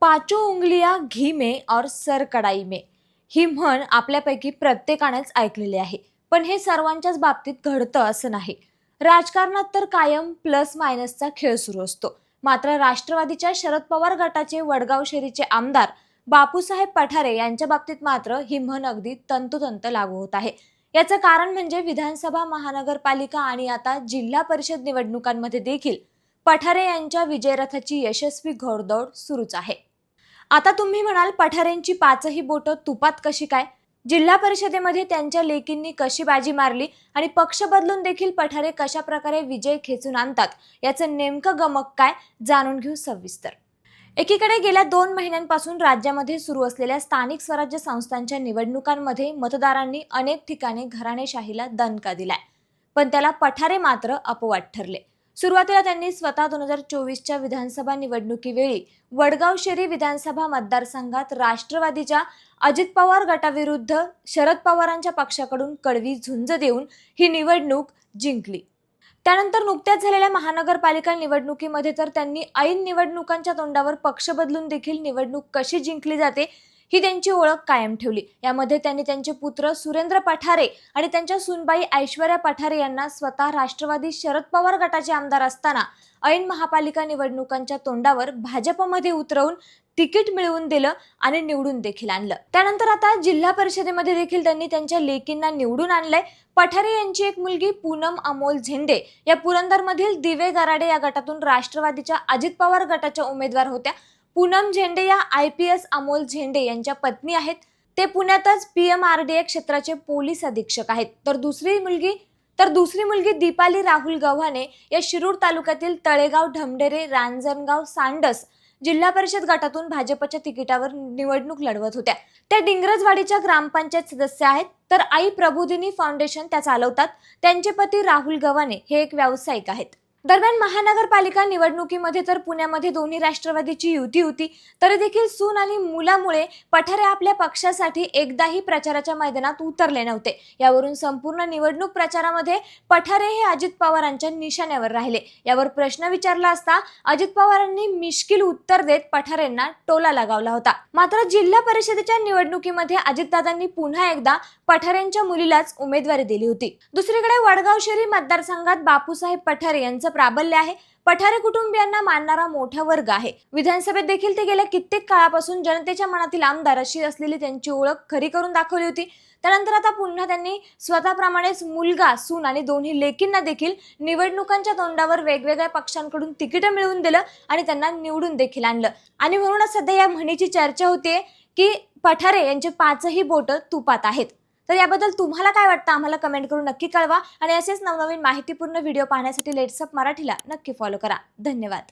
पाचो उंगलिया घी में और सर कडाई में. ही म्हण आपल्यापैकी प्रत्येकानेच ऐकलेली आहे. पण हे सर्वांच्याच बाबतीत घडतं असं नाही. राजकारणात तर कायम प्लस मायनसचा खेळ सुरू असतो. मात्र राष्ट्रवादीच्या शरद पवार गटाचे वडगाव शेरीचे आमदार बापूसाहेब पठारे यांच्या बाबतीत मात्र ही म्हण अगदी तंतोतंत लागू होत आहे. याचं कारण म्हणजे विधानसभा महानगरपालिका आणि आता जिल्हा परिषद निवडणुकांमध्ये देखील पठारे यांच्या विजयरथाची यशस्वी घोडदौड सुरूच आहे. आता तुम्ही म्हणाल पठारेंची पाचही बोटं तुपात कशी काय? जिल्हा परिषदेमध्ये त्यांच्या लेकींनी कशी बाजी मारली आणि पक्ष बदलून देखील पठारे कशा प्रकारे विजय खेचून आणतात? याचं नेमकं गमक काय? जाणून घेऊ सविस्तर. एकीकडे गेल्या दोन महिन्यांपासून राज्यामध्ये सुरू असलेल्या स्थानिक स्वराज्य संस्थांच्या निवडणुकांमध्ये मतदारांनी अनेक ठिकाणी घराणेशाहीला दणका दिलाय. पण त्याला पठारे मात्र अपवाद ठरले. सुरुवातीला त्यांनी स्वतः दोन हजार चोवीसच्या विधानसभा निवडणुकीवेळी वडगाव शेरी विधानसभा मतदारसंघात राष्ट्रवादीच्या अजित पवार गटाविरुद्ध शरद पवारांच्या पक्षाकडून कडवी झुंज देऊन ही निवडणूक जिंकली. त्यानंतर नुकत्याच झालेल्या महानगरपालिका निवडणुकीमध्ये तर त्यांनी ऐन निवडणुकांच्या तोंडावर पक्ष बदलून देखील निवडणूक कशी जिंकली जाते ही त्यांची ओळख कायम ठेवली. यामध्ये त्यांनी त्यांचे पुत्र सुरेंद्र पठारे आणि त्यांच्या सुनबाई ऐश्वर्या पठारे यांना स्वतः राष्ट्रवादी शरद पवार गटाचे आमदार असताना ऐन महापालिका निवडणुकांच्या तोंडावर भाजपमध्ये उतरवून तिकीट मिळवून दिलं आणि निवडून देखील आणलं. त्यानंतर आता जिल्हा परिषदेमध्ये देखील त्यांनी त्यांच्या लेकींना निवडून आणलंय. पठारे यांची एक मुलगी पूनम अमोल झेंडे या पुरंदरमधील दिवे गराडे या गटातून राष्ट्रवादीच्या अजित पवार गटाच्या उमेदवार होत्या. पूनम झेंडे या आय पी एस अमोल झेंडे यांच्या पत्नी आहेत. ते पुण्यातच P M R D A क्षेत्राचे पोलीस अधीक्षक आहेत. तर दुसरी मुलगी तर दुसरी मुलगी दीपाली राहुल गव्हाणे या शिरूर तालुक्यातील तळेगाव ढमढेरे रांजणगाव सांडस जिल्हा परिषद गटातून भाजपच्या तिकिटावर निवडणूक लढवत होत्या. त्या डिंगरजवाडीच्या ग्रामपंचायत सदस्य आहेत. तर आई प्रबोधिनी फाउंडेशन त्या चालवतात. त्यांचे पती राहुल गव्हाणे हे एक व्यावसायिक आहेत. दरम्यान महानगरपालिका निवडणुकीमध्ये तर पुण्यामध्ये दोन्ही राष्ट्रवादीची युती होती तरी देखील सून आणि मुलामुळे पठारे आपल्या पक्षासाठी एकदाही प्रचाराच्या मैदानात उतरले नव्हते. यावरून संपूर्ण निवडणूक प्रचारामध्ये पठारे हे अजित पवारांच्या निशाण्यावर राहिले. यावर प्रश्न विचारला असता अजित पवारांनी मिश्किल उत्तर देत पठारेंना टोला लगावला होता. मात्र जिल्हा परिषदेच्या निवडणुकीमध्ये अजितदादांनी पुन्हा एकदा पठारेंच्या मुलीलाच उमेदवारी दिली होती. दुसरीकडे वडगाव शहरी मतदारसंघात बापूसाहेब पठारे यांचं प्राबल्य आहे. पठारे कुटुंबियांना मानणारा मोठा वर्ग आहे. विधानसभेत देखील ते गेल्या कित्येक काळापासून जनतेच्या मनातील आमदार अशी असलेली त्यांची ओळख खरी करून दाखवली होती. त्यानंतर आता पुन्हा त्यांनी स्वतःप्रमाणेच मुलगा सून आणि दोन्ही लेकींना देखील निवडणुकांच्या तोंडावर वेगवेगळ्या पक्षांकडून तिकीटं मिळवून दिलं आणि त्यांना निवडून देखील आणलं. आणि म्हणूनच सध्या या म्हणीची चर्चा होते की पठारे यांचे पाचही बोट तुपात आहेत. तर याबद्दल तुम्हाला काय वाटतं? आम्हाला कमेंट करून नक्की कळवा. आणि असेच नवनवीन माहितीपूर्ण व्हिडिओ पाहण्यासाठी लेट्सअप मराठीला नक्की फॉलो करा. धन्यवाद.